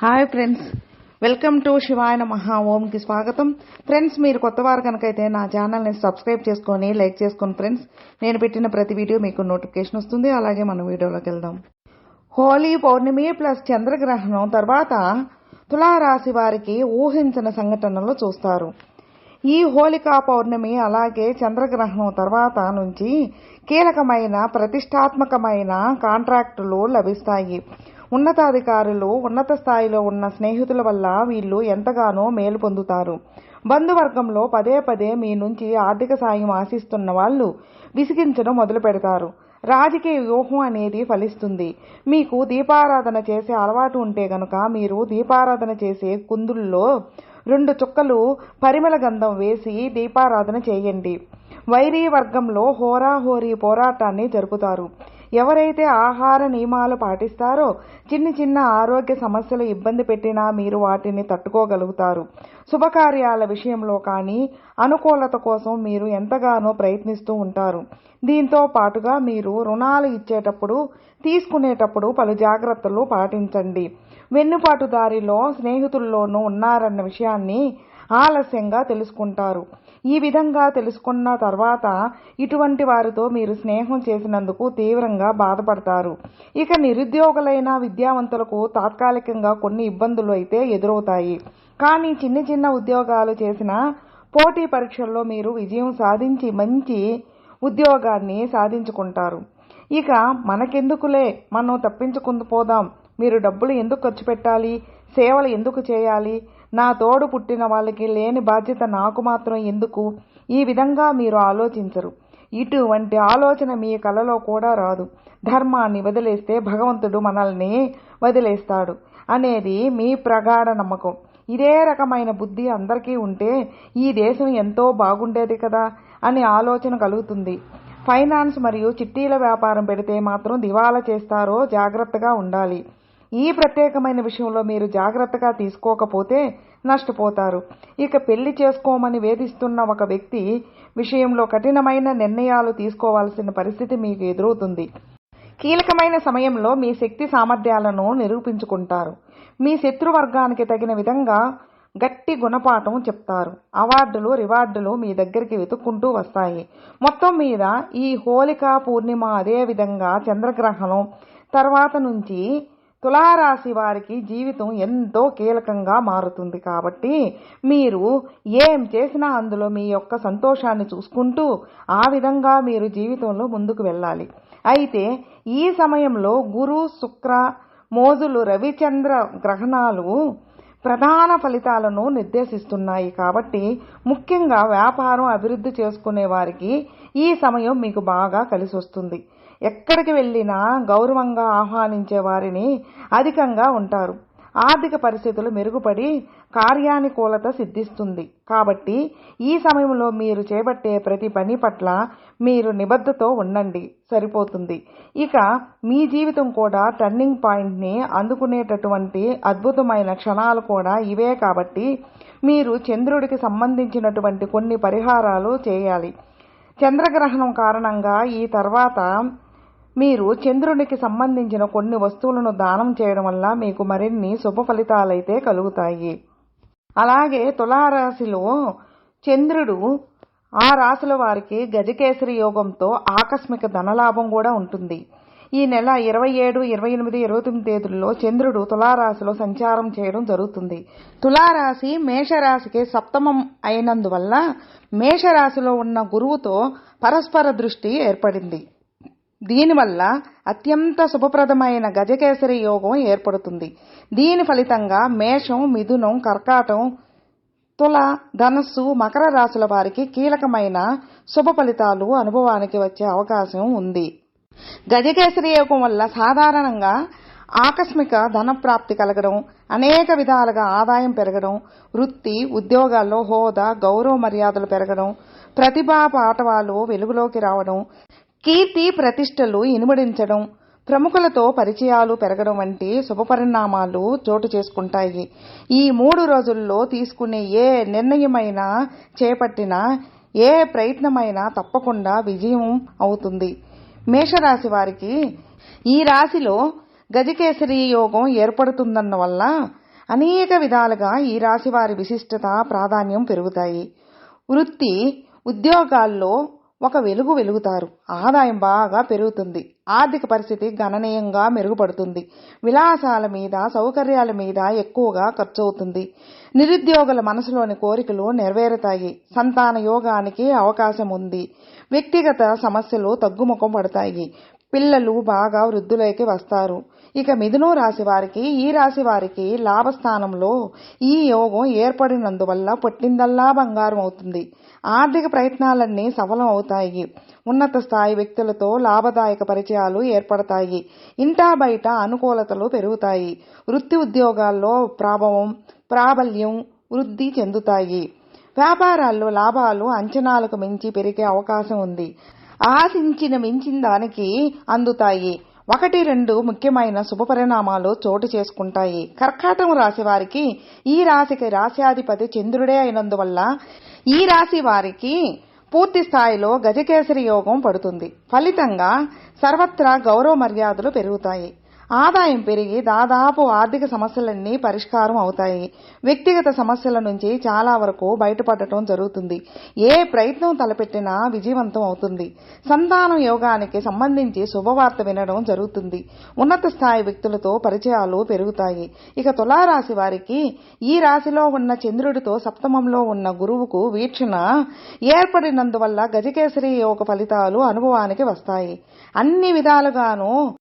Hi friends welcome to Shivayana Maha ఓంకి స్వాగతం friends మీరు కొత్త వారు కనుకైతే నా ఛానల్ని సబ్స్క్రైబ్ చేసుకొని లైక్ చేసుకోండి ఫ్రెండ్స్ నేను పెట్టిన ప్రతి వీడియో మీకు నోటిఫికేషన్ వస్తుంది అలాగే మన వీడియోలోకి వెళ్దాం హోలీ పౌర్ణమి ప్లస్ చంద్రగ్రహణం తర్వాత తులారాశి వారికి ఊహించిన సంఘటనలు చూస్తారు. ఈ హోలికా పౌర్ణమి అలాగే చంద్రగ్రహణం తర్వాత నుంచి కీలకమైన ప్రతిష్టాత్మకమైన కాంట్రాక్టులు లభిస్తాయి. ఉన్నతాధికారులు ఉన్నత స్థాయిలో ఉన్న స్నేహితుల వల్ల వీళ్ళు ఎంతగానో మేలు పొందుతారు. బంధువర్గంలో పదే పదే మీ నుంచి ఆర్థిక సాయం ఆశిస్తున్న వాళ్ళు విసిగించడం మొదలు పెడతారు. రాజకీయ వ్యూహం అనేది ఫలిస్తుంది. మీకు దీపారాధన చేసే అలవాటు ఉంటే గనుక మీరు దీపారాధన చేసే కుందుల్లో రెండు చుక్కలు పరిమళ గంధం వేసి దీపారాధన చేయండి. వైరీ వర్గంలో హోరాహోరీ పోరాటాన్ని జరుపుతారు. ఎవరైతే ఆహార నియమాలు పాటిస్తారో చిన్న చిన్న ఆరోగ్య సమస్యలు ఇబ్బంది పెట్టినా మీరు వాటిని తట్టుకోగలుగుతారు. శుభకార్యాల విషయంలో కానీ అనుకూలత కోసం మీరు ఎంతగానో ప్రయత్నిస్తూ ఉంటారు. దీంతో పాటుగా మీరు రుణాలు ఇచ్చేటప్పుడు తీసుకునేటప్పుడు పలు జాగ్రత్తలు పాటించండి. వెన్నుపాటుదారిలో స్నేహితుల్లోనూ ఉన్నారన్న విషయాన్ని ఆలస్యంగా తెలుసుకుంటారు. ఈ విధంగా తెలుసుకున్న తర్వాత ఇటువంటి వారితో మీరు స్నేహం చేసినందుకు తీవ్రంగా బాధపడతారు. ఇక నిరుద్యోగులైన విద్యావంతులకు తాత్కాలికంగా కొన్ని ఇబ్బందులు అయితే ఎదురవుతాయి. కానీ చిన్న చిన్న ఉద్యోగాలు చేసిన పోటీ పరీక్షల్లో మీరు విజయం సాధించి మంచి ఉద్యోగాన్ని సాధించుకుంటారు. ఇక మనకెందుకులే? మనం తప్పించుకుందు పోదాం. మీరు డబ్బులు ఎందుకు ఖర్చు పెట్టాలి? సేవలు ఎందుకు చేయాలి? నా తోడు పుట్టిన వాళ్ళకి లేని బాధ్యత నాకు మాత్రం ఎందుకు? ఈ విధంగా మీరు ఆలోచించరు. ఇటువంటి ఆలోచన మీ కలలో కూడా రాదు. ధర్మాన్ని వదిలేస్తే భగవంతుడు మనల్ని వదిలేస్తాడు అనేది మీ ప్రగాఢ నమ్మకం. ఇదే రకమైన బుద్ధి అందరికీ ఉంటే ఈ దేశం ఎంతో బాగుండేది కదా అని ఆలోచన కలుగుతుంది. ఫైనాన్స్ మరియు చిట్టీల వ్యాపారం పెడితే మాత్రం దివాలా చేస్తారో జాగ్రత్తగా ఉండాలి. ఈ ప్రత్యేకమైన విషయంలో మీరు జాగ్రత్తగా తీసుకోకపోతే నష్టపోతారు. ఇక పెళ్ళి చేసుకోమని వేధిస్తున్న ఒక వ్యక్తి విషయంలో కఠినమైన నిర్ణయాలు తీసుకోవాల్సిన పరిస్థితి మీకు ఎదురవుతుంది. కీలకమైన సమయంలో మీ శక్తి సామర్థ్యాలను నిరూపించుకుంటారు. మీ శత్రువర్గానికి తగిన విధంగా గట్టి గుణపాఠం చెప్తారు. అవార్డులు రివార్డులు మీ దగ్గరికి వెతుక్కుంటూ వస్తాయి. మొత్తం మీద ఈ హోలికా పూర్ణిమ అదే విధంగా చంద్రగ్రహణం తర్వాత నుంచి తులారాశి వారికి జీవితం ఎంతో కీలకంగా మారుతుంది కాబట్టి మీరు ఏం చేసినా అందులో మీ యొక్క సంతోషాన్ని చూసుకుంటూ ఆ విధంగా మీరు జీవితంలో ముందుకు వెళ్ళాలి. అయితే ఈ సమయంలో గురు శుక్ర మోజులు రవిచంద్ర గ్రహణాలు ప్రధాన ఫలితాలను నిర్దేశిస్తున్నాయి కాబట్టి ముఖ్యంగా వ్యాపారం అభివృద్ధి చేసుకునే వారికి ఈ సమయం మీకు బాగా కలిసి వస్తుంది ఎక్కడికి వెళ్ళినా గౌరవంగా ఆహ్వానించే వారిని అధికంగా ఉంటారు. ఆర్థిక పరిస్థితులు మెరుగుపడి కార్యానుకూలత సిద్ధిస్తుంది. కాబట్టి ఈ సమయంలో మీరు చేపట్టే ప్రతి పని పట్ల మీరు నిబద్ధతో ఉండండి. సరిపోతుంది. ఇక మీ జీవితం కూడా టర్నింగ్ పాయింట్ని అందుకునేటటువంటి అద్భుతమైన క్షణాలు కూడా ఇవే కాబట్టి మీరు చంద్రుడికి సంబంధించినటువంటి కొన్ని పరిహారాలు చేయాలి. చంద్రగ్రహణం కారణంగా ఈ తర్వాత మీరు చంద్రునికి సంబంధించిన కొన్ని వస్తువులను దానం చేయడం వల్ల మీకు మరిన్ని శుభ ఫలితాలైతే కలుగుతాయి. అలాగే తులారాశిలో చంద్రుడు ఆ రాశుల వారికి గజకేసరి యోగంతో ఆకస్మిక ధనలాభం కూడా ఉంటుంది. ఈ నెల ఇరవై ఏడు ఇరవై ఎనిమిది ఇరవై తొమ్మిది తేదీల్లో చంద్రుడు తులారాశిలో సంచారం చేయడం జరుగుతుంది. తులారాశి మేషరాశికి సప్తమం అయినందువల్ల మేషరాశిలో ఉన్న గురువుతో పరస్పర దృష్టి ఏర్పడింది. దీనివల్ల అత్యంత శుభప్రదమైన గజకేసరి యోగం ఏర్పడుతుంది. దీని ఫలితంగా మేషం మిథునం కర్కాటం తుల ధనస్సు మకర రాశుల వారికి కీలకమైన శుభ ఫలితాలు అనుభవానికి వచ్చే అవకాశం ఉంది. గజకేసరి యోగం వల్ల సాధారణంగా ఆకస్మిక ధన ప్రాప్తి కలగడం అనేక విధాలుగా ఆదాయం పెరగడం వృత్తి ఉద్యోగాల్లో హోదా గౌరవ మర్యాదలు పెరగడం ప్రతిభా పాఠవాలు వెలుగులోకి రావడం కీర్తి ప్రతిష్టలు ఇనుమడించడం ప్రముఖులతో పరిచయాలు పెరగడం వంటి శుభపరిణామాలు చోటు చేసుకుంటాయి. ఈ మూడు రోజుల్లో తీసుకునే ఏ నిర్ణయమైనా చేపట్టినా ఏ ప్రయత్నమైనా తప్పకుండా విజయం అవుతుంది. మేషరాశి వారికి ఈ రాశిలో గజకేసరి యోగం ఏర్పడుతుందన్న వల్ల అనేక విధాలుగా ఈ రాశి వారి విశిష్టత ప్రాధాన్యం పెరుగుతాయి. వృత్తి ఉద్యోగాల్లో ఒక వెలుగు వెలుగుతారు. ఆదాయం బాగా పెరుగుతుంది. ఆర్థిక పరిస్థితి గణనీయంగా మెరుగుపడుతుంది. విలాసాల మీద సౌకర్యాల మీద ఎక్కువగా ఖర్చు అవుతుంది నిరుద్యోగుల మనసులోని కోరికలు నెరవేరుతాయి. సంతాన యోగానికి అవకాశం ఉంది వ్యక్తిగత సమస్యలు తగ్గుముఖం పడతాయి. పిల్లలు బాగా వృద్ధులైకి వస్తారు. ఇక మిథును రాశి వారికి ఈ రాశి వారికి లాభస్థానంలో ఈ యోగం ఏర్పడినందువల్ల పుట్టిందల్లా బంగారం అవుతుంది. ఆర్థిక ప్రయత్నాలన్నీ సఫలం అవుతాయి. ఉన్నత స్థాయి వ్యక్తులతో లాభదాయక పరిచయాలు ఏర్పడతాయి. ఇంటా బయట అనుకూలతలు పెరుగుతాయి. వృత్తి ఉద్యోగాల్లో ప్రభావం ప్రాబల్యం వృద్ధి చెందుతాయి. వ్యాపారాల్లో లాభాలు అంచనాలకు మించి పెరిగే అవకాశం ఉంది. ఆశించిన మించిన దానికి అందుతాయి. ఒకటి రెండు ముఖ్యమైన శుభ పరిణామాలు చోటు చేసుకుంటాయి. కర్కాటం రాశి వారికి ఈ రాశికి రాశ్యాధిపతి చంద్రుడే అయినందువల్ల ఈ రాశి వారికి పూర్తి స్థాయిలో గజకేసరి యోగం పడుతుంది. ఫలితంగా సర్వత్రా గౌరవ మర్యాదలు పెరుగుతాయి. ఆదాయం పెరిగి దాదాపు ఆర్థిక సమస్యలన్నీ పరిష్కారం అవుతాయి. వ్యక్తిగత సమస్యల నుంచి చాలా వరకు బయటపడటం జరుగుతుంది. ఏ ప్రయత్నం తలపెట్టినా విజయవంతం అవుతుంది. సంతానం యోగానికి సంబంధించి శుభవార్త వినడం జరుగుతుంది. ఉన్నత స్థాయి వ్యక్తులతో పరిచయాలు పెరుగుతాయి. ఇక తులారాశి వారికి ఈ రాశిలో ఉన్న చంద్రుడితో సప్తమంలో ఉన్న గురువుకు వీక్షణ ఏర్పడినందువల్ల గజకేసరి యోగ ఫలితాలు అనుభవానికి వస్తాయి. అన్ని విధాలుగాను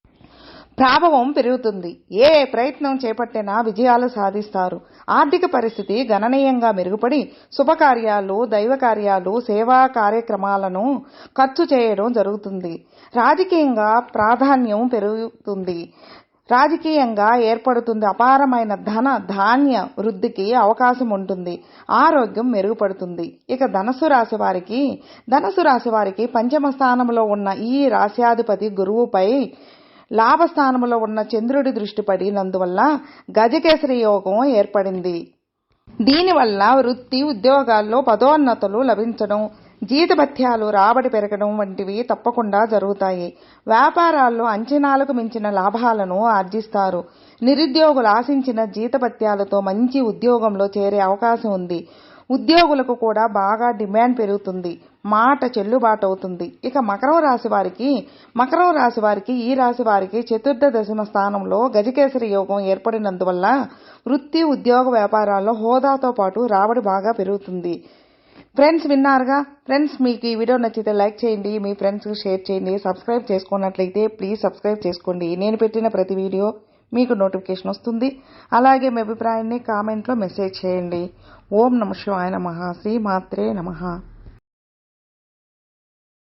ప్రాభవం పెరుగుతుంది. ఏ ప్రయత్నం చేపట్టినా విజయాలు సాధిస్తారు. ఆర్థిక పరిస్థితి గణనీయంగా మెరుగుపడి శుభకార్యాలు దైవ కార్యాలు సేవా కార్యక్రమాలను ఖర్చు చేయడం జరుగుతుంది. రాజకీయంగా ప్రాధాన్యం పెరుగుతుంది. రాజకీయంగా ఏర్పడుతుంది అపారమైన ధన ధాన్య వృద్ధికి అవకాశం ఉంటుంది. ఆరోగ్యం మెరుగుపడుతుంది. ఇక ధనస్సు రాశి వారికి ధనస్సు రాశి వారికి పంచమ స్థానంలో ఉన్న ఈ రాశ్యాధిపతి గురువుపై లాభస్థానంలో ఉన్న చంద్రుడి దృష్టి పడినందువల్ల గజకేసరి యోగం ఏర్పడింది. దీనివల్ల వృత్తి ఉద్యోగాల్లో పదోన్నతులు లభించడం జీతభత్యాలు రాబడి పెరగడం వంటివి తప్పకుండా జరుగుతాయి. వ్యాపారాల్లో అంచనాలకు మించిన లాభాలను ఆర్జిస్తారు. నిరుద్యోగులు ఆశించిన జీతభత్యాలతో మంచి ఉద్యోగంలో చేరే అవకాశం ఉంది. ఉద్యోగులకు కూడా బాగా డిమాండ్ పెరుగుతుంది. మాట చెల్లుబాటు అవుతుంది ఇక మకరం రాశి వారికి మకరం రాశి వారికి ఈ రాశి వారికి చతుర్థ దశమ స్థానంలో గజకేసరి యోగం ఏర్పడినందువల్ల వృత్తి ఉద్యోగ వ్యాపారాల్లో హోదాతో పాటు రాబడి బాగా పెరుగుతుంది. ఫ్రెండ్స్ విన్నారుగా? ఫ్రెండ్స్ మీకు ఈ వీడియో నచ్చితే లైక్ చేయండి మీ ఫ్రెండ్స్కి షేర్ చేయండి సబ్స్క్రైబ్ చేసుకున్నట్లయితే ప్లీజ్ సబ్స్క్రైబ్ చేసుకోండి. నేను పెట్టిన ప్రతి వీడియో మీకు నోటిఫికేషన్ వస్తుంది. అలాగే మీ అభిప్రాయాన్ని కామెంట్లో మెసేజ్ చేయండి. ఓం నమ శివాయ నమ. శ్రీ మాత్రే నమ.